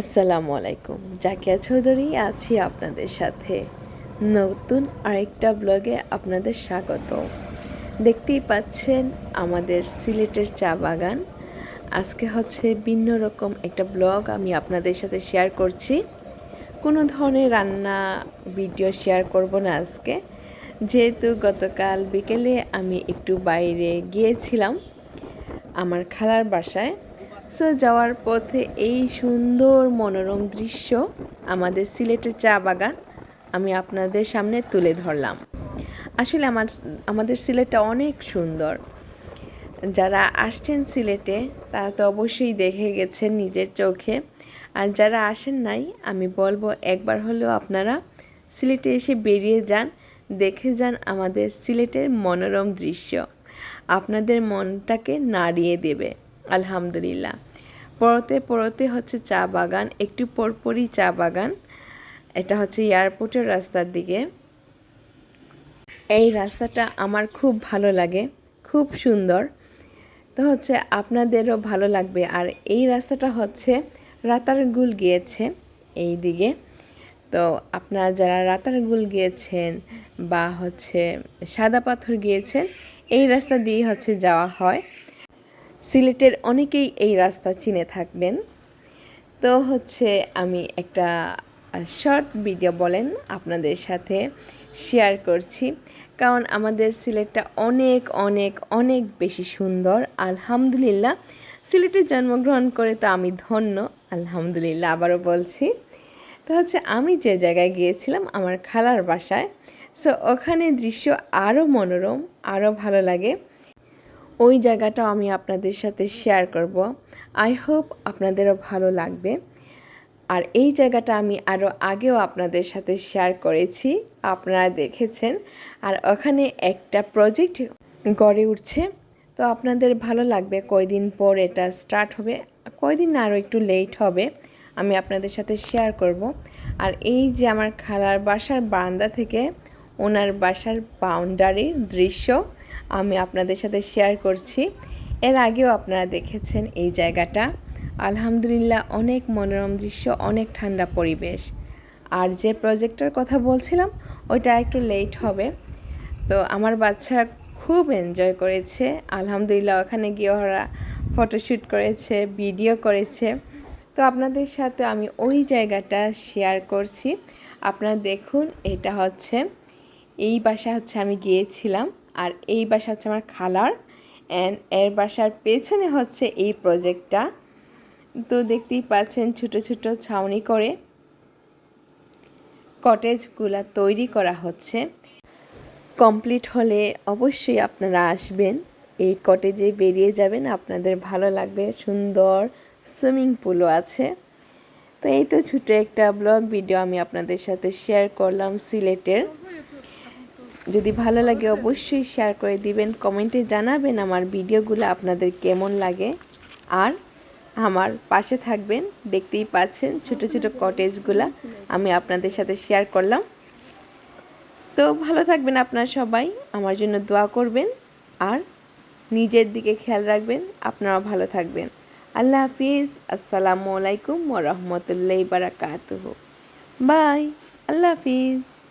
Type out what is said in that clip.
আসসালামু আলাইকুম। জাকিয়া চৌধুরী আছি আপনাদের সাথে। নতুন আরেকটা ব্লগে আপনাদের স্বাগত। দেখতেই পাচ্ছেন আমাদের সিলেটের চা বাগান। আজকে হচ্ছে ভিন্ন রকম একটা ব্লগ আমি আপনাদের সাথে শেয়ার করছি। কোনো ধরনের রান্না ভিডিও শেয়ার করব না আজকে। যেহেতু গতকাল বিকেলে আমি একটু বাইরে গিয়েছিলাম আমার খালার বাসায়। সো যাওয়ার পথে এই সুন্দর মনোরম দৃশ্য আমাদের সিলেটের চা বাগান আমি আপনাদের সামনে তুলে ধরলাম। আসলে আমার আমাদের সিলেটটা অনেক সুন্দর। যারা আসছেন সিলেটে, তারা তো অবশ্যই দেখে গেছেন নিজের চোখে। আর যারা আসেন নাই, আমি বলব একবার হলেও আপনারা সিলেটে এসে বেরিয়ে যান, দেখে যান আমাদের সিলেটের মনোরম দৃশ্য। আপনাদের মনটাকে নাড়িয়ে দেবে। আলহামদুলিল্লাহ। পরতে পরতে হচ্ছে চা বাগান, একটু পরপরই চা বাগান। এটা হচ্ছে এয়ারপোর্টের রাস্তার দিকে। এই রাস্তাটা আমার খুব ভালো লাগে, খুব সুন্দর। তো হচ্ছে আপনাদেরও ভালো লাগবে। আর এই রাস্তাটা হচ্ছে রাতারগুল গিয়েছে এই দিকে। তো আপনারা যারা রাতারগুল গিয়েছেন বা হচ্ছে সাদা পাথর গিয়েছেন, এই রাস্তা দিয়ে হচ্ছে যাওয়া হয়। সিলেটের অনেকেই এই রাস্তা চিনে থাকবেন। তো হচ্ছে আমি একটা শর্ট ভিডিও বলেন আপনাদের সাথে শেয়ার করছি। কারণ আমাদের সিলেটটা অনেক অনেক অনেক বেশি সুন্দর। আলহামদুলিল্লাহ, সিলেটে জন্মগ্রহণ করে তো আমি ধন্য, আলহামদুলিল্লাহ আবারও বলছি। তো হচ্ছে আমি যে জায়গায় গিয়েছিলাম, আমার খালার বাসায়। সো ওখানে দৃশ্য আরও মনোরম, আরও ভালো লাগে। ওই জায়গাটাও আমি আপনাদের সাথে শেয়ার করব। আই হোপ আপনাদেরও ভালো লাগবে। আর এই জায়গাটা আমি আরও আগেও আপনাদের সাথে শেয়ার করেছি, আপনারা দেখেছেন। আর ওখানে একটা প্রজেক্ট গড়ে উঠছে। তো আপনাদের ভালো লাগবে কয়দিন পর এটা স্টার্ট হবে। কয়দিন না আরও একটু লেট হবে, আমি আপনাদের সাথে শেয়ার করব। আর এই যে আমার খালার বাসার বারান্দা থেকে ওনার বাসার বাউন্ডারির দৃশ্য আমি আপনাদের সাথে শেয়ার করছি। এর আগেও আপনারা দেখেছেন এই জায়গাটা। আলহামদুলিল্লাহ অনেক মনোরম দৃশ্য, অনেক ঠান্ডা পরিবেশ। আর যে প্রজেক্টটার কথা বলছিলাম, ওইটা একটু লেট হবে। তো আমার বাচ্চারা খুব এনজয় করেছে। আলহামদুলিল্লাহ ওখানে গিয়ে ওরা ফটোশ্যুট করেছে ভিডিও করেছে। তো আপনাদের সাথে আমি ওই জায়গাটা শেয়ার করছি। আপনারা দেখুন, এটা হচ্ছে, এই বাসা হচ্ছে আমি গিয়েছিলাম। আর এই বাসা হচ্ছে আমার খালার অ্যান্ড এর বাসার পেছনে হচ্ছে এই প্রজেক্টটা তো দেখতেই পাচ্ছেন ছোট ছোট ছাউনি করে কটেজগুলা তৈরি করা হচ্ছে। কমপ্লিট হলে অবশ্যই আপনারা আসবেন। এই কটেজে বেরিয়ে যাবেন, আপনাদের ভালো লাগবে। সুন্দর সুইমিং পুলও আছে। তো এই তো ছোটো একটা ব্লগ ভিডিও আমি আপনাদের সাথে শেয়ার করলাম সিলেটের। যদি ভালো লাগে অবশ্যই শেয়ার করে দিবেন কমেন্টে জানাবেন আমার ভিডিওগুলো আপনাদের কেমন লাগে। আর আমার পাশে থাকবেন, দেখতেই পাচ্ছেন ছোট ছোট কটেজগুলা আমি আপনাদের সাথে শেয়ার করলাম। তো ভালো থাকবেন আপনারা সবাই, আমার জন্য দোয়া করবেন আর নিজের দিকে খেয়াল রাখবেন, আপনারাও ভালো থাকবেন। আল্লাহ হাফিজ, আসসালামু আলাইকুম ওরহমতুল্লাহ বারাকাতুহ। বাই আল্লাহ হাফিজ।